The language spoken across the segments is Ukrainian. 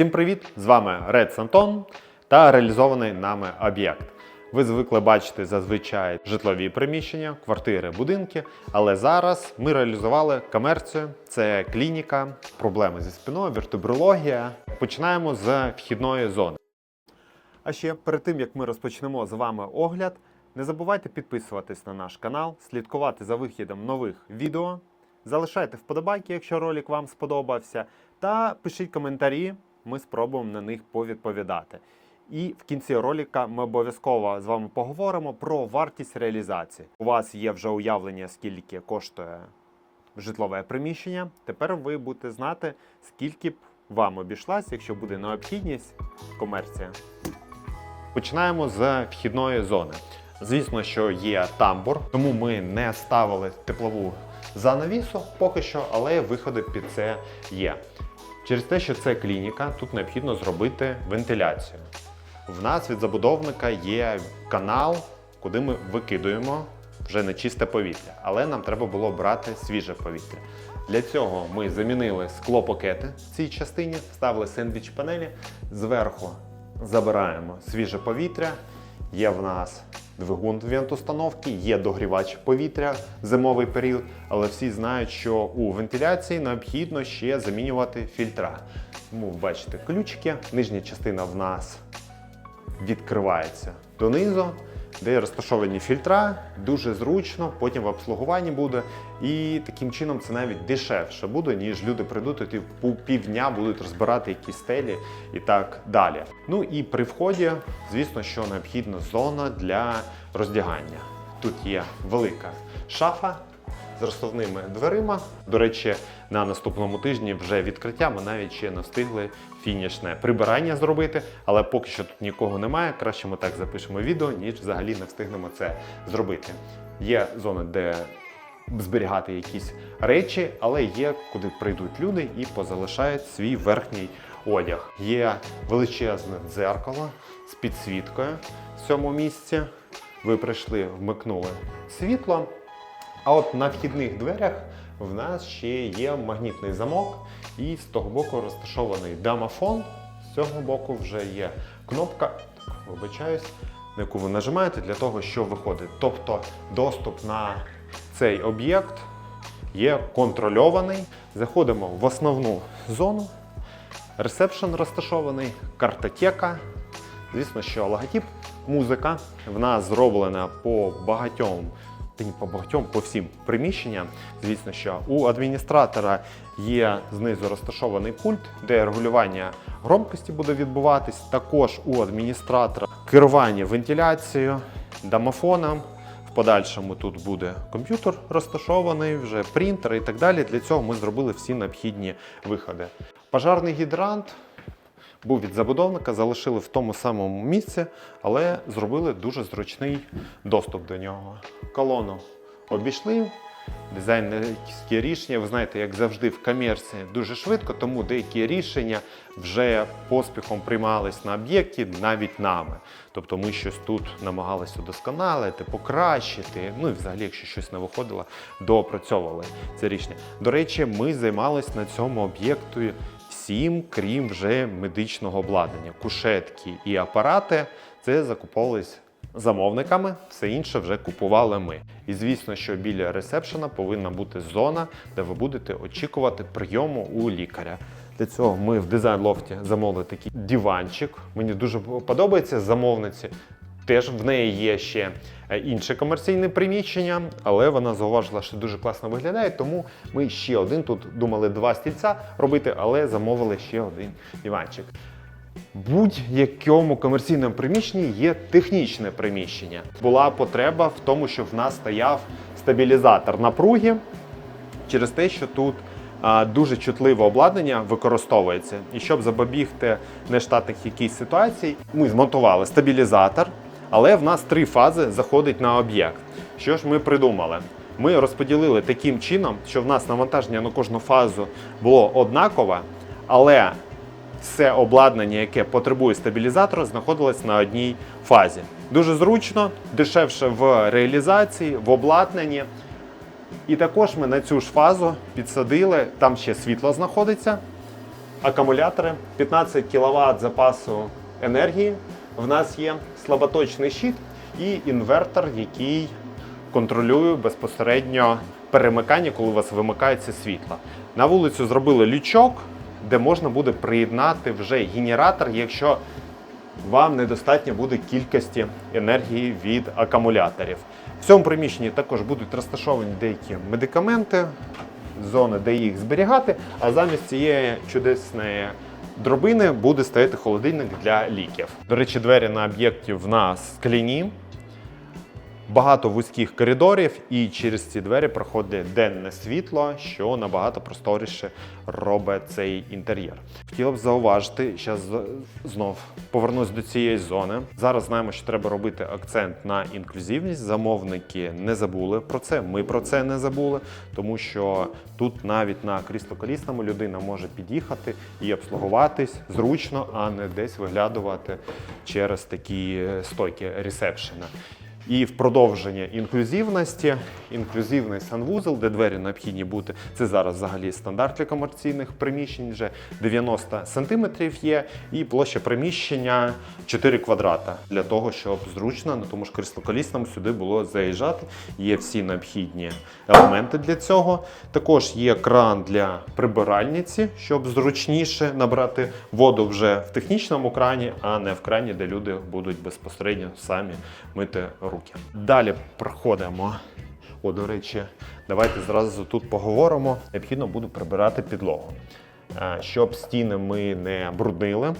Всім привіт! З вами Ред Сантон та реалізований нами об'єкт. Ви звикли бачити зазвичай житлові приміщення, квартири, будинки. Але зараз ми реалізували комерцію. Це клініка, проблеми зі спиною, вертебрологія. Починаємо з вхідної зони. А ще перед тим як ми розпочнемо з вами огляд, не забувайте підписуватись на наш канал, слідкувати за вихідом нових відео. Залишайте вподобайки, якщо ролик вам сподобався, та пишіть коментарі, ми спробуємо на них повідповідати. І в кінці ролика ми обов'язково з вами поговоримо про вартість реалізації. У вас є вже уявлення, скільки коштує житлове приміщення. Тепер ви будете знати, скільки б вам обійшлась, якщо буде необхідність комерція. Починаємо з вхідної зони. Звісно, що є тамбур, тому ми не ставили теплову занавісу поки що, але виходи під це є. Через те, що це клініка, тут необхідно зробити вентиляцію. В нас від забудовника є канал, куди ми викидуємо вже нечисте повітря, але нам треба було брати свіже повітря. Для цього ми замінили склопакети в цій частині, вставили сендвіч панелі, зверху забираємо свіже повітря. Є в нас двигун вентустановки, є догрівач повітря зимовий період, але всі знають, що у вентиляції необхідно ще замінювати фільтра. Тому бачите ключики, нижня частина в нас відкривається донизу, де розташовані фільтра, дуже зручно, потім в обслугуванні буде. І таким чином це навіть дешевше буде, ніж люди прийдуть і пів- півдня будуть розбирати якісь стелі і так далі. Ну і при вході, звісно, що необхідна зона для роздягання. Тут є велика шафа з розставними дверима. До речі, на наступному тижні вже відкриття. Ми навіть ще не встигли фінішне прибирання зробити, але поки що тут нікого немає. Краще ми так запишемо відео, ніж взагалі не встигнемо це зробити. Є зона, де зберігати якісь речі, але є куди прийдуть люди і позалишають свій верхній одяг. Є величезне дзеркало з підсвіткою в цьому місці. Ви прийшли, вмикнули світло. А от на вхідних дверях в нас ще є магнітний замок, і з того боку розташований домофон. З цього боку вже є кнопка, так, вибачаюсь, на яку ви нажимаєте для того, щоб виходить. Тобто доступ на цей об'єкт є контрольований. Заходимо в основну зону. Ресепшн розташований, картотека. Звісно, що логотип, музика в нас зроблена по багатьом, та ні по багатьом, по всім приміщенням. Звісно, що у адміністратора є знизу розташований пульт, де регулювання громкості буде відбуватись. Також у адміністратора керування вентиляцією, домофоном. В подальшому тут буде комп'ютер розташований, вже принтер і так далі. Для цього ми зробили всі необхідні виходи. Пожарний гідрант був від забудовника, залишили в тому самому місці, але зробили дуже зручний доступ до нього. Колону обійшли. Дизайнерські рішення, ви знаєте, як завжди в комерції дуже швидко, тому деякі рішення вже поспіхом приймались на об'єкті навіть нами. Тобто ми щось тут намагалися удосконалити, покращити. Ну і взагалі, якщо щось не виходило, доопрацьовували це рішення. До речі, ми займалися на цьому об'єкті всім, крім вже медичного обладнання. Кушетки і апарати це закуповувались замовниками, все інше вже купували ми. І звісно, що біля ресепшена повинна бути зона, де ви будете очікувати прийому у лікаря. Для цього ми в дизайн лофті замовили такий диванчик. Мені дуже подобається замовниці. Теж в неї є ще е, інше комерційне приміщення, але вона зауважила, що дуже класно виглядає, тому ми ще один тут думали два стільця робити, але замовили ще один диванчик. Будь-якому комерційному приміщенні є технічне приміщення. Була потреба в тому, щоб в нас стояв стабілізатор напруги через те, що тут а, дуже чутливе обладнання використовується. І щоб запобігти нештатних якихось ситуацій, ми змонтували стабілізатор, але в нас три фази заходить на об'єкт. Що ж ми придумали? Ми розподілили таким чином, що в нас навантаження на кожну фазу було однакове, але все обладнання, яке потребує стабілізатора, знаходилось на одній фазі. Дуже зручно, дешевше в реалізації, в обладнанні. І також ми на цю ж фазу підсадили, там ще світло знаходиться. акумулятори, 15 кВт запасу енергії. В нас є слаботочний щит і інвертор, який контролює безпосередньо перемикання, коли у вас вимикається світло. На вулицю зробили лючок, де можна буде приєднати вже генератор, якщо вам недостатньо буде кількості енергії від акумуляторів. В цьому приміщенні також будуть розташовані деякі медикаменти, зони, де їх зберігати, а замість цієї чудесної дробини буде стояти холодильник для ліків. До речі, двері на об'єкті в нас скляні. Багато вузьких коридорів, і через ці двері проходить денне світло, що набагато просторіше робить цей інтер'єр. Хотів б зауважити, зараз знов повернусь до цієї зони. Зараз знаємо, що треба робити акцент на інклюзивність. Замовники не забули про це. Ми про це не забули, тому що тут навіть на крісло-колісному людина може під'їхати і обслугуватись зручно, а не десь виглядувати через такі стойки ресепшена. І в продовження інклюзивності, інклюзивний санвузол, де двері необхідні бути. Це зараз взагалі стандарт для комерційних приміщень. Вже 90 сантиметрів є, і площа приміщення 4 квадрата для того, щоб зручно на тому ж кріслоколісному сюди було заїжджати. Є всі необхідні елементи для цього. Також є кран для прибиральниці, щоб зручніше набрати воду вже в технічному крані, а не в крані, де люди будуть безпосередньо самі мити руки. Далі проходимо. О, до речі, давайте зразу тут поговоримо. Необхідно буде прибирати підлогу. Е, Щоб стіни ми не бруднили,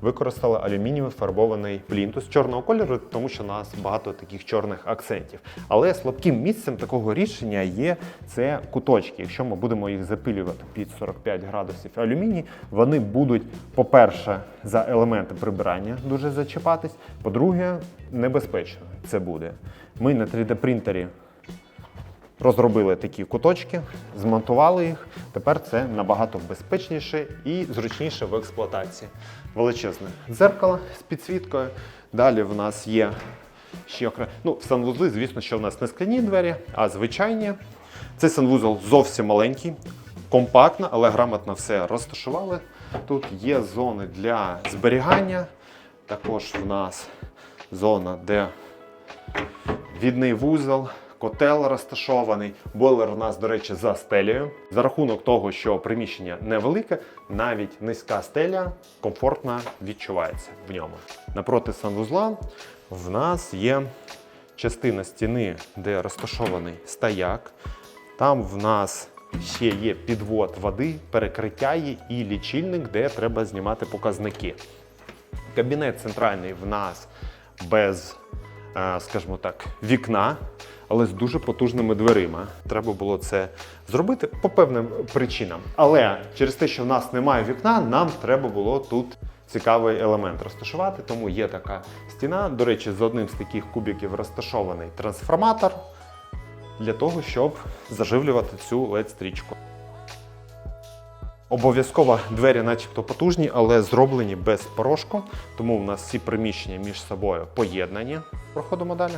використали алюмінієвий фарбований плінтус чорного кольору, тому що у нас багато таких чорних акцентів. Але слабким місцем такого рішення є це куточки. Якщо ми будемо їх запилювати під 45 градусів алюміній, вони будуть, по-перше, за елементи прибирання дуже зачіпатись. По-друге, небезпечно це буде. Ми на 3D принтері розробили такі куточки, змонтували їх. Тепер це набагато безпечніше і зручніше в експлуатації. Величезне дзеркало з підсвіткою. Далі в нас є ще окремо. Ну, санвузли, звісно, що в нас не скляні двері, а звичайні. Цей санвузол зовсім маленький, компактно, але грамотно все розташували. Тут є зони для зберігання. Також в нас зона, де відний вузол, котел розташований. Бойлер у нас, до речі, за стелею. За рахунок того, що приміщення невелике, навіть низька стеля комфортно відчувається в ньому. Напроти санвузла в нас є частина стіни, де розташований стояк. Там в нас ще є підвод води, перекриття є і лічильник, де треба знімати показники. Кабінет центральний в нас без, е, скажімо так, вікна, але з дуже потужними дверима. Треба було це зробити по певним причинам. Але через те, що в нас немає вікна, нам треба було тут цікавий елемент розташувати. Тому є така стіна. До речі, з одним з таких кубиків розташований трансформатор для того, щоб заживлювати цю LED-стрічку. Обов'язково двері, начебто потужні, але зроблені без порошку, тому в нас всі приміщення між собою поєднані. Проходимо далі.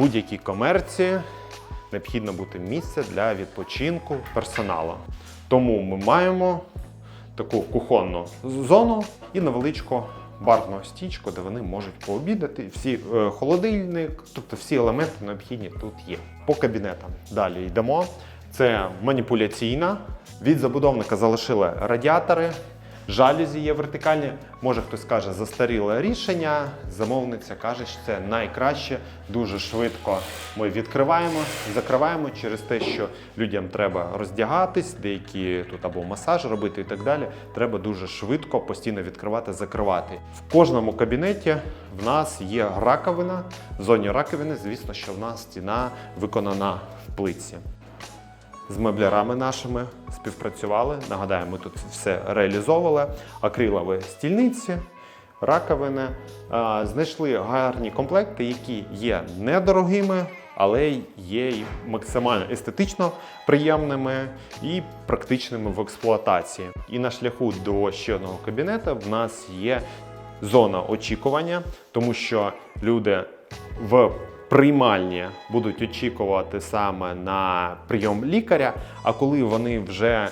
Будь-якій комерції необхідно бути місце для відпочинку персоналу. Тому ми маємо таку кухонну зону і невеличку барну стічку, де вони можуть пообідати. Всі е, холодильник, тобто всі елементи необхідні тут є. По кабінетам далі йдемо. Це маніпуляційна. Від забудовника залишили радіатори. Жалюзі є вертикальні. Може хтось каже застаріле рішення. Замовниця каже, що це найкраще. Дуже швидко ми відкриваємо, закриваємо через те, що людям треба роздягатись, деякі тут або масаж робити і так далі. Треба дуже швидко постійно відкривати, закривати. В кожному кабінеті в нас є раковина. В зоні раковини, звісно, що в нас стіна виконана в плитці з меблярами нашими співпрацювали. Нагадаю, ми тут все реалізовували. Акрилові стільниці, раковини. Знайшли гарні комплекти, які є недорогими, але є й максимально естетично приємними і практичними в експлуатації. І на шляху до ще одного кабінету в нас є зона очікування, тому що люди в приймальні будуть очікувати саме на прийом лікаря, а коли вони вже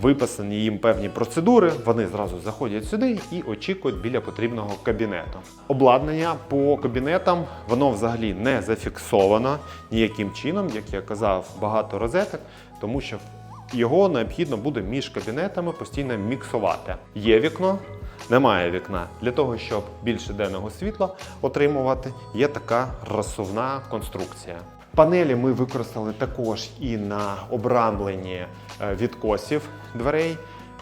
виписані їм певні процедури, вони зразу заходять сюди і очікують біля потрібного кабінету. Обладнання по кабінетам воно взагалі не зафіксовано ніяким чином, як я казав, багато розеток, тому що його необхідно буде між кабінетами постійно міксувати. Є вікно, немає вікна. Для того, щоб більше денного світла отримувати, є така розсувна конструкція. Панелі ми використали також і на обрамленні е, відкосів дверей.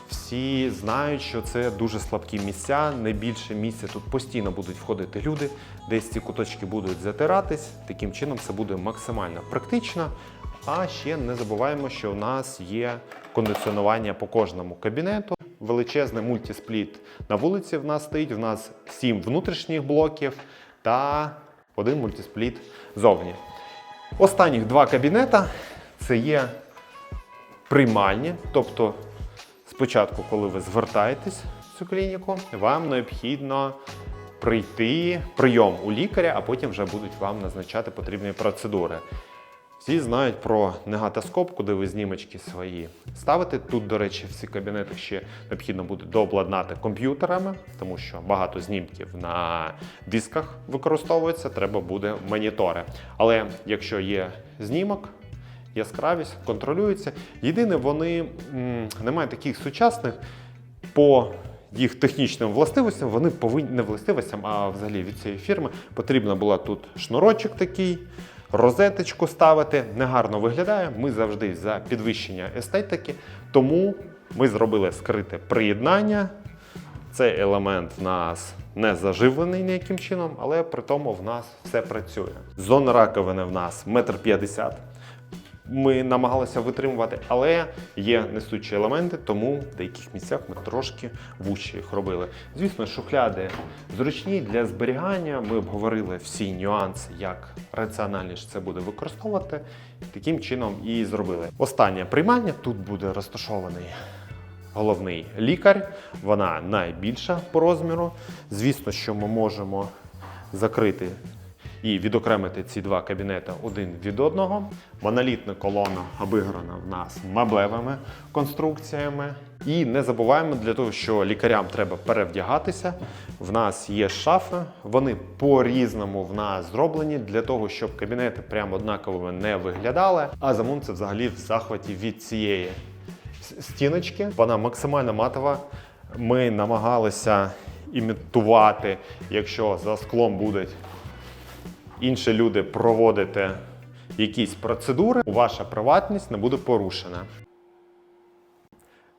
Всі знають, що це дуже слабкі місця. Найбільше місця тут постійно будуть входити люди, десь ці куточки будуть затиратись. Таким чином це буде максимально практично. А ще не забуваємо, що у нас є кондиціонування по кожному кабінету. Величезний мультиспліт на вулиці в нас стоїть. В нас 7 внутрішніх блоків та один мультиспліт зовні. Останніх два кабінета це є приймальні, тобто спочатку, коли ви звертаєтесь в цю клініку, вам необхідно прийти прийом у лікаря, а потім вже будуть вам назначати потрібні процедури. Всі знають про негатоскоп, куди ви знімочки свої ставите. Тут, до речі, всі кабінети ще необхідно буде дообладнати комп'ютерами, тому що багато знімків на дисках використовується, треба буде монітори. Але якщо є знімок, яскравість контролюється. Єдине, вони немає таких сучасних по їх технічним властивостям, вони повинні не властивостям, а взагалі від цієї фірми потрібна була тут шнурочок такий. Розеточку ставити негарно виглядає. Ми завжди за підвищення естетики, тому ми зробили скрите приєднання. Цей елемент в нас не заживлений ніяким чином, але при тому в нас все працює. Зона раковини в нас 1,50 м. Ми намагалися витримувати, але є несучі елементи, тому в деяких місцях ми трошки вужче їх робили. Звісно, шухляди зручні для зберігання. Ми обговорили всі нюанси, як раціональніше це буде використовувати. Таким чином і зробили. Останнє приймання тут буде розташований головний лікар. Вона найбільша по розміру. Звісно, що ми можемо закрити і відокремити ці два кабінети один від одного. Монолітна колона обіграна в нас меблевими конструкціями. І не забуваємо для того, що лікарям треба перевдягатися. В нас є шафи, вони по-різному в нас зроблені для того, щоб кабінети прямо однаково не виглядали. А замун це взагалі в захваті від цієї стіночки. Вона максимально матова. Ми намагалися імітувати, якщо за склом будуть інші люди проводити якісь процедури, ваша приватність не буде порушена.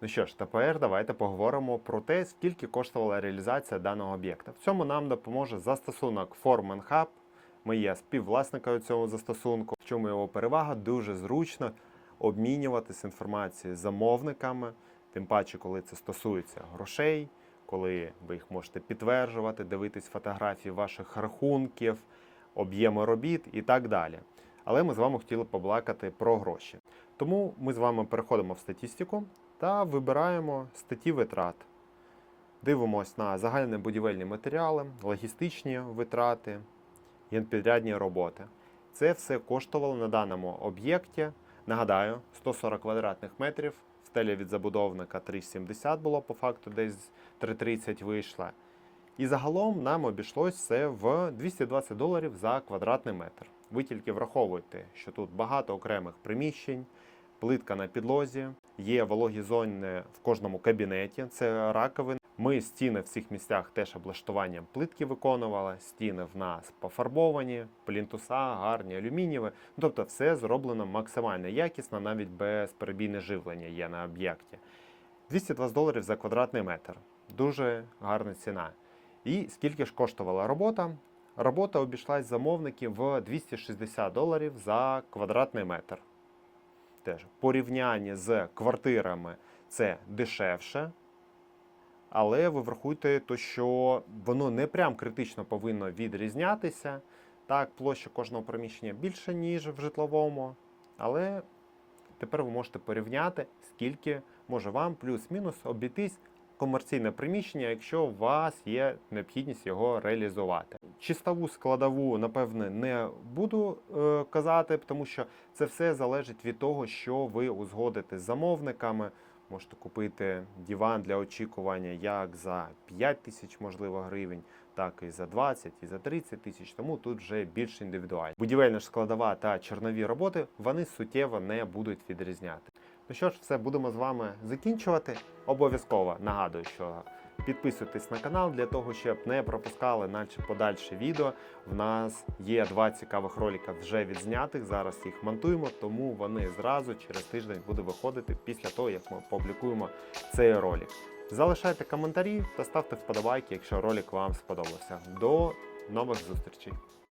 Ну що ж, тепер давайте поговоримо про те, скільки коштувала реалізація даного об'єкта. В цьому нам допоможе застосунок Foreman Hub. Ми є співвласниками цього застосунку. В чому його перевага? Дуже зручно обмінюватися інформацією з замовниками, тим паче, коли це стосується грошей, коли ви їх можете підтверджувати, дивитись фотографії ваших рахунків, об'єми робіт і так далі. Але ми з вами хотіли побалакати про гроші. Тому ми з вами переходимо в статистику та вибираємо статті витрат. Дивимось на загальні будівельні матеріали, логістичні витрати, генпідрядні роботи. Це все коштувало на даному об'єкті. Нагадаю, 140 квадратних метрів, стеля від забудовника 3,70 було, по факту десь 3,30 вийшла. І загалом нам обійшлось це в 220 доларів за квадратний метр. Ви тільки враховуйте, що тут багато окремих приміщень, плитка на підлозі, є вологі зони в кожному кабінеті, це раковини. Ми стіни в цих місцях теж облаштуванням плитки виконували. Стіни в нас пофарбовані, плінтуса, гарні, алюмінієві. Ну, тобто все зроблено максимально якісно, навіть безперебійне живлення є на об'єкті. 220 доларів за квадратний метр. Дуже гарна ціна. І скільки ж коштувала робота? Робота обійшлась замовників в 260 доларів за квадратний метр. Теж в порівнянні з квартирами це дешевше. Але ви врахуйте, то, що воно не прям критично повинно відрізнятися. Так, площа кожного приміщення більша, ніж в житловому. Але тепер ви можете порівняти, скільки може вам плюс-мінус обійтись комерційне приміщення, якщо у вас є необхідність його реалізувати. Чистову складову, напевне, не буду е, казати, тому що це все залежить від того, що ви узгодите з замовниками. Можете купити диван для очікування як за 5 тисяч, можливо, гривень, так і за 20, і за 30 тисяч. Тому тут вже більш індивідуально. Будівельна ж складова та чорнові роботи вони суттєво не будуть відрізняти. Ну що ж, все будемо з вами закінчувати. Обов'язково нагадую, що підписуйтесь на канал для того, щоб не пропускали наші подальші відео. В нас є два цікавих ролика вже відзнятих. Зараз їх монтуємо, тому вони зразу через тиждень будуть виходити після того, як ми опублікуємо цей ролик. Залишайте коментарі та ставте вподобайки, якщо ролик вам сподобався. До нових зустрічей!